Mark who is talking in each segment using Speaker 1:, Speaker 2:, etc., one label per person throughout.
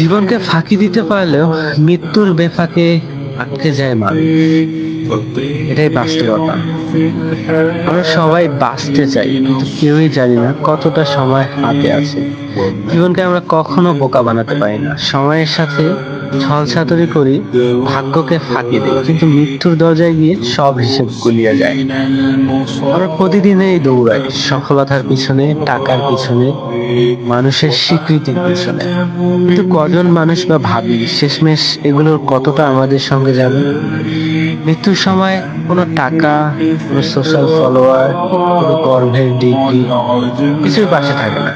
Speaker 1: জীবনকে ফাঁকি দিতে পারলেও মৃত্যুর বেফাকে আটকে যায় মানুষ। এটাই বাস্তবতা। আমরা সবাই বাঁচতে চাই, কিন্তু কেউই জানি না কতটা সময় হাতে আছে। জীবনকে আমরা কখনো বোকা বানাতে পারি না। সময়ের সাথে ছলছাতুরি করি, ভাগ্যকে ফাঁকি দিই। কিন্তু মৃত্যুর দরজায় গিয়ে সব হিসেব গুলিয়ে যায়। আমরা প্রতিদিনেই দৌড়াই সফলতার পিছনে, টাকার পিছনে, মানুষের স্বীকৃতির পিছনে। কিন্তু কজন মানুষ বা ভাবি, শেষমেশ এগুলোর কতটা আমাদের সঙ্গে যাবে? মৃত্যুর সময় কোনো টাকা, কোনো সোশ্যাল ফলোয়ার কোনো গর্ভের ডিগ্রি, কিছুর পাশে থাকে না।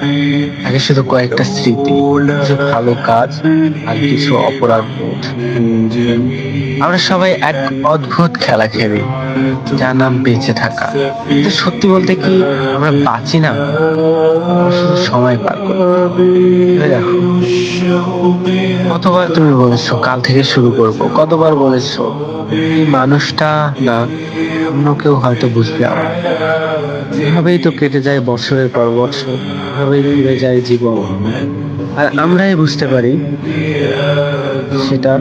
Speaker 1: আগে শুধু কয়েকটা স্মৃতি, কিছু ভালো কাজ আর কিছু অপরাধ। বোধ আমরা সবাই এক অদ্ভুত খেলা খেলি, যার নাম বেঁচে থাকা। সত্যি বলতে কি আমরা বাঁচি না? সময় পার করি। কতবার তুমি বলেছ, কাল থেকে শুরু করব? কতবার বলেছ? এই মানুষটা না অন্য কেউ হয়তো বুঝবে এভাবেই তো কেটে যায় বছরের পর বছর, এভাবেই ঘুরে যায় জীবন। আর আমরাই বুঝতে পারি সেটা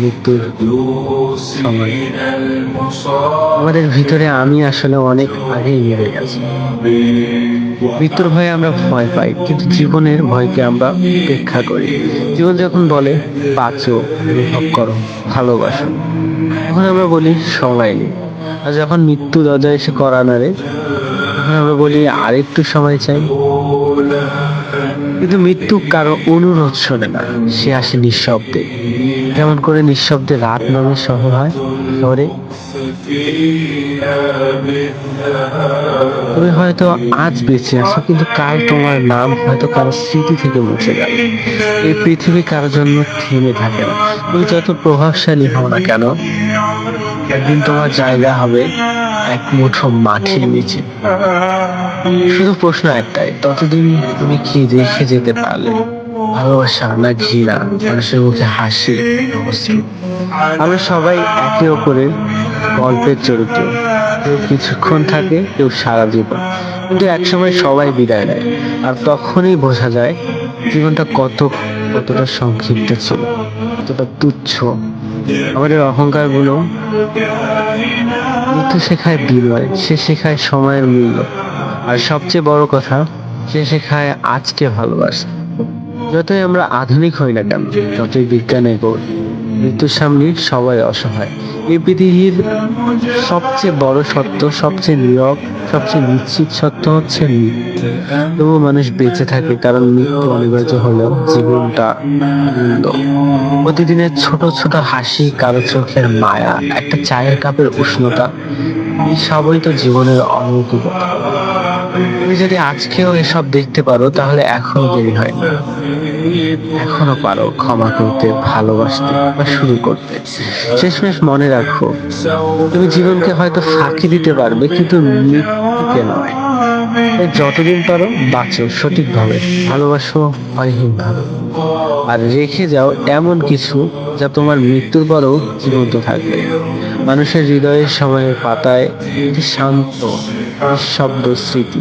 Speaker 1: মৃত্যুর সময়। আমাদের ভিতরে আমি আসলে অনেক আগেই মেরে গেছি। মৃত্যুর ভয়ে আমরা ভয় পাই, কিন্তু জীবনের ভয়কে আমরা উপেক্ষা করি। জীবন যখন বলে, বাঁচো, অনুভব করো, ভালোবাসো। তখন আমরা বলি, সময় নেই। আর যখন মৃত্যু দরজায় এসে করা নাড়ে তখন আমরা বলি, আরেকটু সময় চাই। কিন্তু মৃত্যু কারও অনুরোধ শোনে না। সে আসে নিঃশব্দে। যেমন করে নিঃশব্দে রাত নামে শহর হয় শহরে। তুমি হয়তো আজ বেঁচে আছো, কিন্তু কাল তোমার নাম হয়তো কারও স্মৃতি থেকে মুছে গেল এই পৃথিবী কারোর জন্য থেমে থাকে না। তুমি যত প্রভাবশালী হও না কেন, একদিন তোমার জায়গা হবে এক মুঠো মাটির নিচে। শুধু প্রশ্ন একটাই, ততদিন তুমি কি রেখে যেতে পারলে? ভালোবাসা না ঘৃণা, মানুষের মুখে হাসি আমরা সবাই একে অপরের গল্পের চরিত্র। কেউ কিছুক্ষণ থাকে, কেউ সারা জীবন। কিন্তু একসময় সবাই বিদায় নেয়। আর তখনই বোঝা যায়, জীবনটা কত, কতটা সংক্ষিপ্ত ছিল, কতটা তুচ্ছ। আমাদের অহংকারগুলো মৃত্যু শেখায় বিনয়, সে শেখায় সময়ের মূল্য। আর সবচেয়ে বড় কথা, সে শেখায় আজকে ভালোবাসা। যতই আমরা আধুনিক হই না কেন, যতই বিজ্ঞান এগোই মৃত্যুর সামনে সবাই অসহায়। এই পৃথিবীর সবচেয়ে বড় সত্য, সবচেয়ে নীরব, সবচেয়ে নিশ্চিত সত্য হচ্ছে মৃত্যু। তবু মানুষ বেঁচে থাকে কারণ মৃত্যু অনিবার্য হলেও জীবনটা মূল্য প্রতিদিনের ছোট ছোট হাসি, কারও চোখের মায়া, একটা চায়ের কাপের উষ্ণতা, এই সবই তো জীবনের অনৌকিকতা তুমি যদি আজকেও এসব দেখতে পারো, তাহলে এখনও দেরি হয় না। এখনও পারো ক্ষমা করতে, ভালোবাসতে বা শুরু করতে। শেষমেশ মনে রাখো, তুমি জীবনকে হয়তো ফাঁকি দিতে পারবে, কিন্তু মৃত্যুকে নয়। তাই যতদিন পারো বাঁচো সঠিকভাবে। ভালোবাসো ভয়হীনভাবে আর রেখে যাও এমন কিছু যা তোমার মৃত্যুর পরও জীবন্ত থাকবে। মানুষের হৃদয়ের সময়ের পাতায় একটি শান্ত শব্দ স্মৃতি।